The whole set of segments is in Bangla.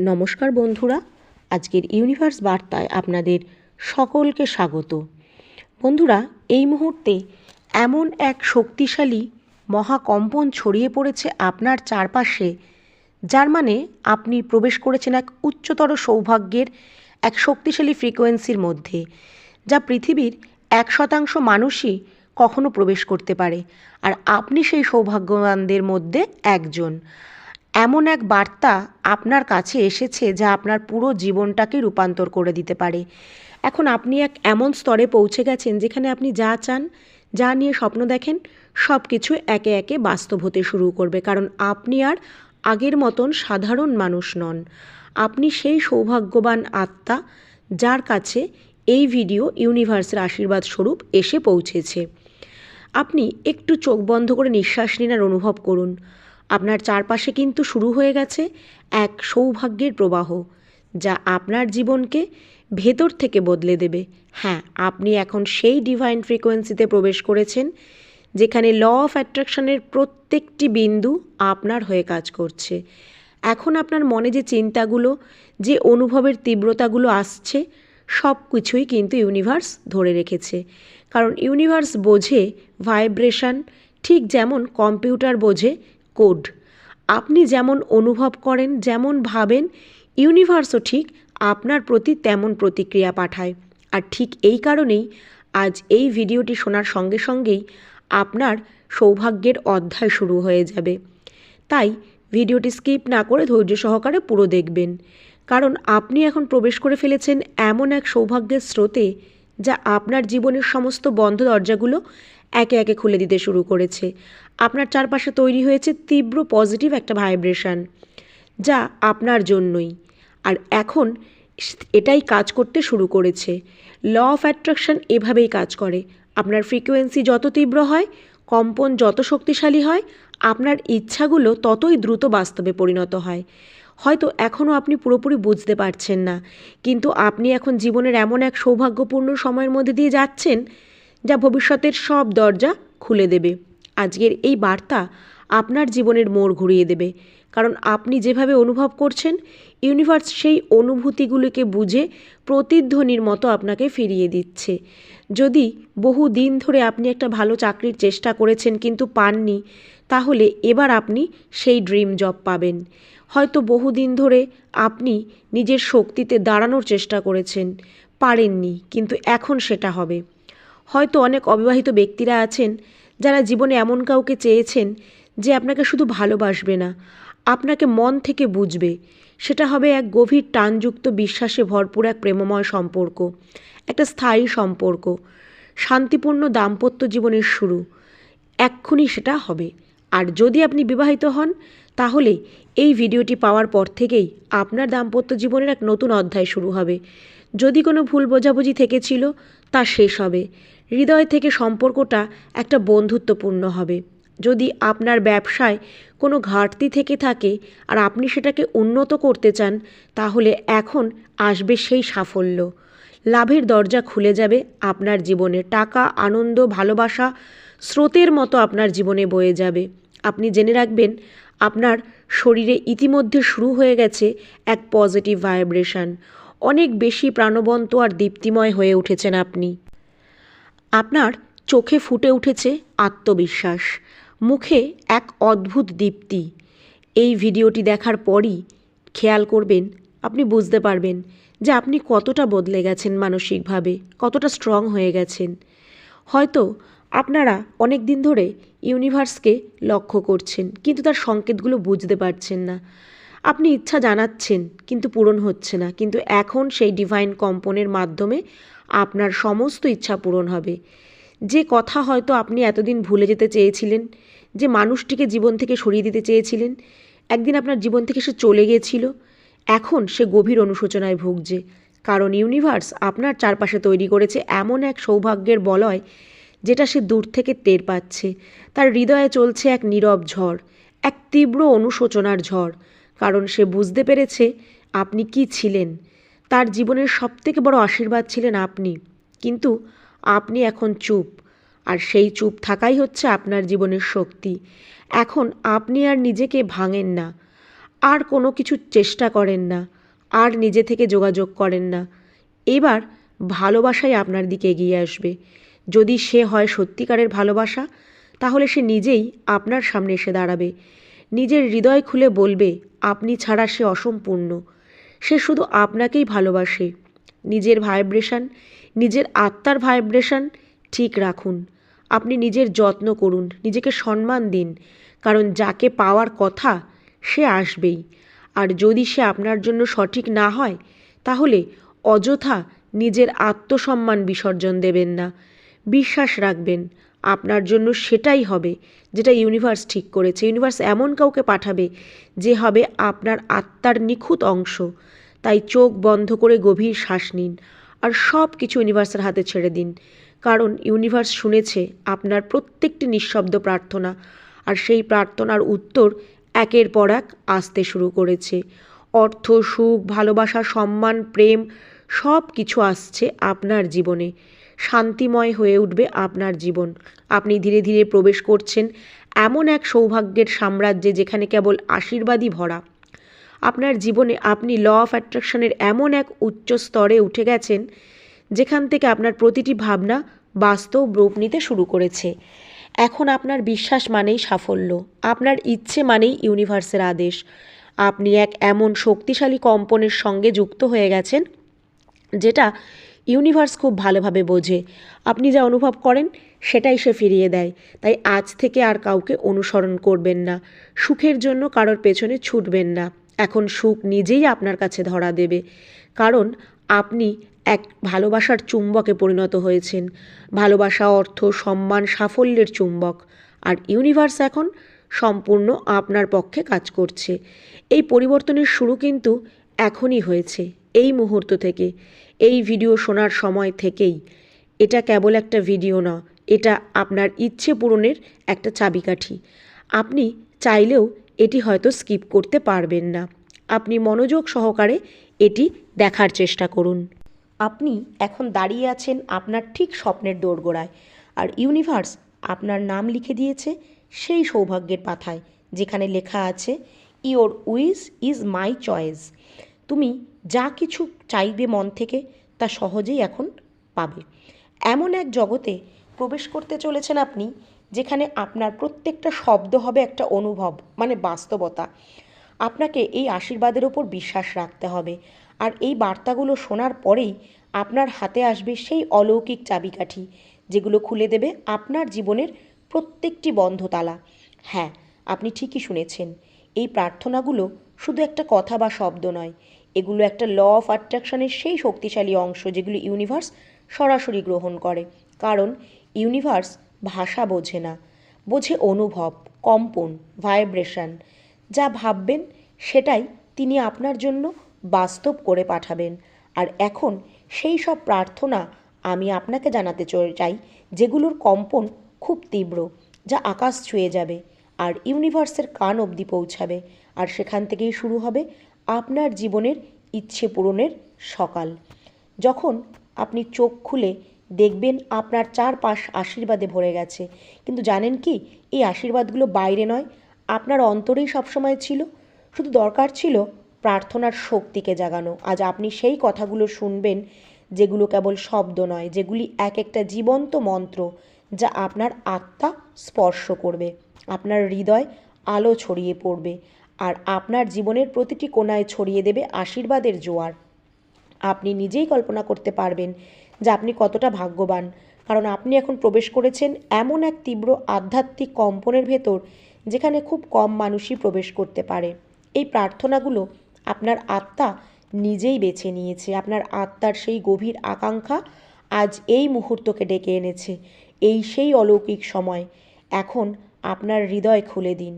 নমস্কার বন্ধুরা, আজকের ইউনিভার্স বার্তায় আপনাদের সকলকে স্বাগত। বন্ধুরা, এই মুহূর্তে এমন এক শক্তিশালী মহাকম্পন ছড়িয়ে পড়েছে আপনার চারপাশে, যার মানে আপনি প্রবেশ করেছেন এক উচ্চতর সৌভাগ্যের এক শক্তিশালী ফ্রিকোয়েন্সির মধ্যে, যা পৃথিবীর এক শতাংশ মানুষই কখনো প্রবেশ করতে পারে। আর আপনি সেই সৌভাগ্যবানদের মধ্যে একজন। এমন এক বার্তা আপনার কাছে এসেছে যা আপনার পুরো জীবনটাকে রূপান্তর করে দিতে পারে। এখন আপনি এক এমন স্তরে পৌঁছে গেছেন যেখানে আপনি যা চান, যা নিয়ে স্বপ্ন দেখেন সব কিছু একে একে বাস্তব হতে শুরু করবে। কারণ আপনি আর আগের মতন সাধারণ মানুষ নন। আপনি সেই সৌভাগ্যবান আত্মা যার কাছে এই ভিডিও ইউনিভার্সের আশীর্বাদ স্বরূপ এসে পৌঁছেছে। আপনি একটু চোখ বন্ধ করে নিঃশ্বাস নিন আর অনুভব করুন। আপনার চারপাশে কিন্তু শুরু হয়ে গেছে এক সৌভাগ্যের প্রবাহ, যা আপনার জীবনকে ভেতর থেকে বদলে দেবে। হ্যাঁ আপনি এখন সেই ডিভাইন ফ্রিকোয়েন্সিতে প্রবেশ করেছেন, যেখানে ল অফ অ্যাট্রাকশনের প্রত্যেকটি বিন্দু আপনার হয়ে কাজ করছে। এখন আপনার মনে যে চিন্তাগুলো, যে অনুভবের তীব্রতাগুলো আসছে সব কিছুই কিন্তু ইউনিভার্স ধরে রেখেছে। কারণ ইউনিভার্স বোঝে ভাইব্রেশন ঠিক যেমন কম্পিউটার বোঝে কোড। আপনি যেমন অনুভব করেন, যেমন ভাবেন, ইউনিভার্সও ঠিক আপনার প্রতি তেমন প্রতিক্রিয়া পাঠায়। আর ঠিক এই কারণেই আজ এই ভিডিওটি শোনার সঙ্গে সঙ্গেই আপনার সৌভাগ্যের অধ্যায় শুরু হয়ে যাবে। তাই ভিডিওটি স্কিপ না করে ধৈর্য সহকারে পুরো দেখবেন। কারণ আপনি এখন প্রবেশ করে ফেলেছেন এমন এক সৌভাগ্যের স্রোতে যা আপনার জীবনের সমস্ত বন্ধ দরজাগুলো একে একে খুলে দিতে শুরু করেছে। আপনার চারপাশে তৈরি হয়েছে তীব্র পজিটিভ একটা ভাইব্রেশন যা আপনার জন্যই। আর এখন এটাই কাজ করতে শুরু করেছে। ল অফ অ্যাট্রাকশন এভাবেই কাজ করে। আপনার ফ্রিকোয়েন্সি যত তীব্র হয়, কম্পন যত শক্তিশালী হয়, আপনার ইচ্ছাগুলো ততই দ্রুত বাস্তবে পরিণত হয়। হয়তো এখনও আপনি পুরোপুরি বুঝতে পারছেন না, কিন্তু আপনি এখন জীবনের এমন এক সৌভাগ্যপূর্ণ সময়ের মধ্যে দিয়ে যাচ্ছেন যা ভবিষ্যতের সব দরজা খুলে দেবে। আজকের এই বার্তা আপনার জীবনের মোড় ঘুরিয়ে দেবে। কারণ আপনি যেভাবে অনুভব করছেন, ইউনিভার্স সেই অনুভূতিগুলিকে বুঝে প্রতিধ্বনির মতো আপনাকে ফিরিয়ে দিচ্ছে। যদি বহু দিন ধরে আপনি একটা ভালো চাকরির চেষ্টা করেছেন কিন্তু পাননি, তাহলে এবার আপনি সেই ড্রিম জব পাবেন। হয়তো বহুদিন ধরে আপনি নিজের শক্তিতে দাঁড়ানোর চেষ্টা করেছেন, পারেননি, কিন্তু এখন সেটা হবে। হয়তো অনেক অবিবাহিত ব্যক্তিরা আছেন যারা জীবনে এমন কাউকে চেয়েছেন যে আপনাকে শুধু ভালোবাসবে না, আপনাকে মন থেকে বুঝবে। সেটা হবে এক গভীর টানযুক্ত বিশ্বাসে ভরপুর এক প্রেমময় সম্পর্ক, একটা স্থায়ী সম্পর্ক, শান্তিপূর্ণ দাম্পত্য জীবনের শুরু। এক্ষুনি সেটা হবে। আর যদি আপনি বিবাহিত হন, তাহলে এই ভিডিওটি পাওয়ার পর থেকেই আপনার দাম্পত্য জীবনের এক নতুন অধ্যায় শুরু হবে। যদি কোনো ভুল বোঝাবুঝি থেকেছিল তা শেষ হবে। হৃদয় থেকে সম্পর্কটা একটা বন্ধুত্বপূর্ণ হবে। যদি আপনার ব্যবসায় কোনো ঘাটতি থেকে থাকে আর আপনি সেটাকে উন্নত করতে চান, তাহলে এখন আসবে সেই সাফল্য। লাভের দরজা খুলে যাবে আপনার জীবনে। টাকা, আনন্দ, ভালোবাসা স্রোতের মতো আপনার জীবনে বয়ে যাবে। আপনি জেনে রাখবেন, আপনার শরীরে ইতিমধ্যে শুরু হয়ে গেছে এক পজিটিভ ভাইব্রেশন অনেক বেশি প্রাণবন্ত আর দীপ্তিময় হয়ে উঠেছেন আপনি। আপনার চোখে ফুটে উঠেছে আত্মবিশ্বাস, মুখে এক অদ্ভুত দীপ্তি। এই ভিডিওটি দেখার পরই খেয়াল করবেন, আপনি বুঝতে পারবেন যে আপনি কতটা বদলে গেছেন মানসিকভাবে, কতটা স্ট্রং হয়ে গেছেন। হয়তো আপনারা অনেক দিন ধরে ইউনিভার্সকে লক্ষ্য করছেন, কিন্তু তার সংকেতগুলো বুঝতে পারছেন না। আপনি ইচ্ছা জানাচ্ছেন, কিন্তু পূরণ হচ্ছে না, কিন্তু এখন সেই ডিভাইন কম্পনের মাধ্যমে আপনার সমস্ত ইচ্ছা পূরণ হবে। যে কথা হয়তো আপনি এতদিন ভুলে যেতে চেয়েছিলেন, যে মানুষটিকে জীবন থেকে সরিয়ে দিতে চেয়েছিলেন, একদিন আপনার জীবন থেকে সে চলে গিয়েছিল, এখন সে গভীর অনুশোচনায় ভুগছে। কারণ ইউনিভার্স আপনার চারপাশে তৈরি করেছে এমন এক সৌভাগ্যের বলয়, যেটা সে দূর থেকে টের পাচ্ছে। তার হৃদয়ে চলছে এক নীরব ঝড়, এক তীব্র অনুশোচনার ঝড়। কারণ সে বুঝতে পেরেছে আপনি কি ছিলেন তার জীবনের সবথেকে বড় আশীর্বাদ ছিলেন আপনি। কিন্তু আপনি এখন চুপ, আর সেই চুপ থাকাই হচ্ছে আপনার জীবনের শক্তি। এখন আপনি আর নিজেকে ভাঙেন না, আর কোনো কিছু চেষ্টা করেন না, আর নিজে থেকে যোগাযোগ করেন না। এবার ভালোবাসাই আপনার দিকে এগিয়ে আসবে। যদি সে হয় সত্যিকারের ভালোবাসা, তাহলে সে নিজেই আপনার সামনে এসে দাঁড়াবে। নিজের হৃদয় খুলে বলবে, আপনি ছাড়া সে অসম্পূর্ণ। সে শুধু আপনাকেই ভালোবাসে। নিজের ভাইব্রেশন নিজের আত্মার ভাইব্রেশন ঠিক রাখুন। আপনি নিজের যত্ন করুন, নিজেকে সম্মান দিন, কারণ যাকে পাওয়ার কথা সে আসবেই। আর যদি সে আপনার জন্য সঠিক না হয়, তাহলে অযথা নিজের আত্মসম্মান বিসর্জন দেবেন না। বিশ্বাস রাখবেন। আপনার জন্য সেটাই হবে যেটা ইউনিভার্স ঠিক করেছে। ইউনিভার্স এমন কাউকে পাঠাবে যে হবে আপনার আত্মার নিখুঁত অংশ। তাই চোখ বন্ধ করে গভীর শ্বাস নিন আর সব কিছু ইউনিভার্সের হাতে ছেড়ে দিন। কারণ ইউনিভার্স শুনেছে আপনার প্রত্যেকটি নিঃশব্দ প্রার্থনা আর সেই প্রার্থনার উত্তর একের পর এক আসতে শুরু করেছে। অর্থ, সুখ, ভালোবাসা, সম্মান, প্রেম সব কিছু আসছে আপনার জীবনে। শান্তিময় হয়ে উঠবে আপনার জীবন। আপনি ধীরে ধীরে প্রবেশ করছেন এমন এক সৌভাগ্যের সাম্রাজ্যে যেখানে কেবল আশীর্বাদই ভরা। আপনার জীবনে আপনি ল অফ অ্যাট্রাকশনের এমন এক উচ্চ স্তরে উঠে গেছেন, যেখান থেকে আপনার প্রতিটি ভাবনা বাস্তব রূপ নিতে শুরু করেছে। এখন আপনার বিশ্বাস মানেই সাফল্য, আপনার ইচ্ছে মানেই ইউনিভার্সের আদেশ। আপনি এক এমন শক্তিশালী কম্পনের সঙ্গে যুক্ত হয়ে গেছেন, যেটা ইউনিভার্স খুব ভালোভাবে বোঝে। আপনি যা অনুভব করেন, সেটাই সে ফিরিয়ে দেয়। তাই আজ থেকে আর কাউকে অনুসরণ করবেন না। সুখের জন্য কারোর পেছনে ছুটবেন না। এখন সুখ নিজেই আপনার কাছে ধরা দেবে। কারণ আপনি এক ভালোবাসার চুম্বকে পরিণত হয়েছেন। ভালোবাসা অর্থ সম্মান সাফল্যের চুম্বক। আর ইউনিভার্স এখন সম্পূর্ণ আপনার পক্ষে কাজ করছে। এই পরিবর্তনের শুরু কিন্তু এখনই হয়েছে, এই মুহূর্ত থেকে। এই ভিডিও শোনার সময় থেকেই। এটা কেবল একটা ভিডিও না, এটা আপনার ইচ্ছে পূরণের একটা চাবিকাঠি। আপনি চাইলেও এটি হয়তো স্কিপ করতে পারবেন না। আপনি মনোযোগ সহকারে এটি দেখার চেষ্টা করুন। আপনি এখন দাঁড়িয়ে আছেন আপনার ঠিক স্বপ্নের দোরগোড়ায় আর ইউনিভার্স আপনার নাম লিখে দিয়েছে সেই সৌভাগ্যের পাথায় যেখানে লেখা আছে your wish is my choice তুমি যা কিছু চাইবে মন থেকে তা সহজেই এখন পাবে। এমন এক জগতে প্রবেশ করতে চলেছেন আপনি, যেখানে আপনার প্রত্যেকটা শব্দ হবে একটা অনুভব মানে বাস্তবতা। আপনাকে এই আশীর্বাদের ওপর বিশ্বাস রাখতে হবে। আর এই বার্তাগুলো শোনার পরেই আপনার হাতে আসবে সেই অলৌকিক চাবিকাঠি, যেগুলো খুলে দেবে আপনার জীবনের প্রত্যেকটি বন্ধ তালা হ্যাঁ আপনি ঠিকই শুনেছেন, এই প্রার্থনাগুলো শুধু একটা কথা বা শব্দ নয় এগুলো একটা ল অফ অ্যাট্রাকশনের সেই শক্তিশালী অংশ যেগুলো ইউনিভার্স সরাসরি গ্রহণ করে। কারণ ইউনিভার্স ভাষা বোঝে না। বোঝে অনুভব, কম্পন ভাইব্রেশন যা ভাববেন, সেটাই তিনি আপনার জন্য বাস্তব করে পাঠাবেন। আর এখন সেই সব প্রার্থনা আমি আপনাকে জানাতে চাই, যেগুলোর কম্পন খুব তীব্র, যা আকাশ ছুঁয়ে যাবে, আর ইউনিভার্সের কান অবধি পৌঁছাবে। আর সেখান থেকেই শুরু হবে আপনার জীবনের ইচ্ছে পূরণের সকাল। যখন আপনি চোখ খুলে দেখবেন আপনার চারপাশ আশীর্বাদে ভরে গেছে, কিন্তু জানেন কি, এই আশীর্বাদগুলো বাইরে নয়, আপনার অন্তরেই সবসময় ছিল। শুধু দরকার ছিল প্রার্থনার শক্তিকে জাগানো। আজ আপনি সেই কথাগুলো শুনবেন যেগুলো কেবল শব্দ নয়, যেগুলি এক একটা জীবন্ত মন্ত্র যা আপনার আত্মা স্পর্শ করবে। আপনার হৃদয় আলো ছড়িয়ে পড়বে। আর আপনার জীবনের প্রতিটি কোণায় ছড়িয়ে দেবে আশীর্বাদের জোয়ার। আপনি নিজেই কল্পনা করতে পারবেন যে আপনি কতটা ভাগ্যবান, কারণ আপনি এখন প্রবেশ করেছেন এমন এক তীব্র আধ্যাত্মিক কম্পনের ভেতর যেখানে খুব কম মানুষই প্রবেশ করতে পারে। এই প্রার্থনাগুলো আপনার আত্মা নিজেই বেছে নিয়েছে। আপনার আত্মার সেই গভীর আকাঙ্ক্ষা আজ এই মুহূর্তকে ডেকে এনেছে, এই সেই অলৌকিক সময়। এখন আপনার হৃদয় খুলে দিন।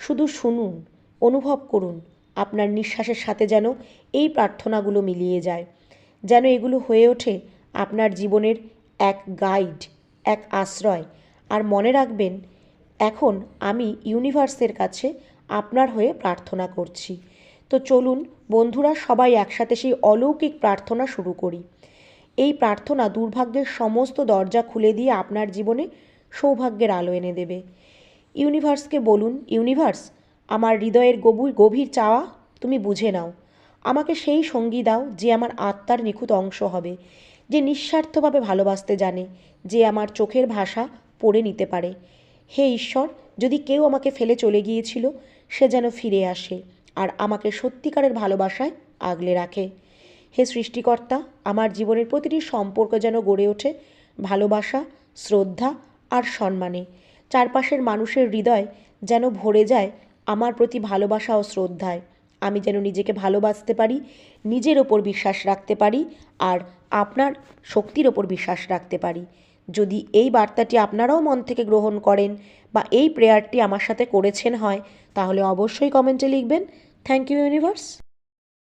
শুধু শুনুন অনুভব করুন, আপনার নিঃশ্বাসের সাথে যেন এই প্রার্থনাগুলো মিলিয়ে যায়। যেন এগুলো হয়ে ওঠে আপনার জীবনের এক গাইড, এক আশ্রয়। আর মনে রাখবেন, এখন আমি ইউনিভার্সের কাছে আপনার হয়ে প্রার্থনা করছি। তো চলুন, বন্ধুরা সবাই একসাথে সেই অলৌকিক প্রার্থনা শুরু করি। এই প্রার্থনা দুর্ভাগ্যের সমস্ত দরজা খুলে দিয়ে আপনার জীবনে সৌভাগ্যের আলো এনে দেবে। ইউনিভার্সকে বলুন, ইউনিভার্স আমার হৃদয়ের গভীর গভীর চাওয়া তুমি বুঝে নাও। আমাকে সেই সঙ্গী দাও যে আমার আত্মার নিখুঁত অংশ হবে, যে নিঃস্বার্থভাবে ভালোবাসতে জানে, যে আমার চোখের ভাষা পড়ে নিতে পারে। হে ঈশ্বর, যদি কেউ আমাকে ফেলে চলে গিয়েছিল, সে যেন ফিরে আসে আর আমাকে সত্যিকারের ভালোবাসায় আগলে রাখে। হে সৃষ্টিকর্তা, আমার জীবনের প্রতিটি সম্পর্ক যেন গড়ে ওঠে ভালোবাসা, শ্রদ্ধা আর সম্মানে। চারপাশের মানুষের হৃদয় যেন ভরে যায় আমার প্রতি ভালোবাসা ও শ্রদ্ধায়। আমি যেন নিজেকে ভালোবাসতে পারি, নিজের ওপর বিশ্বাস রাখতে পারি আর আপনার শক্তির ওপর বিশ্বাস রাখতে পারি। যদি এই বার্তাটি আপনারাও মন থেকে গ্রহণ করেন বা এই প্রেয়ারটি আমার সাথে করেছেন হয়, তাহলে অবশ্যই কমেন্টে লিখবেন। Thank you universe.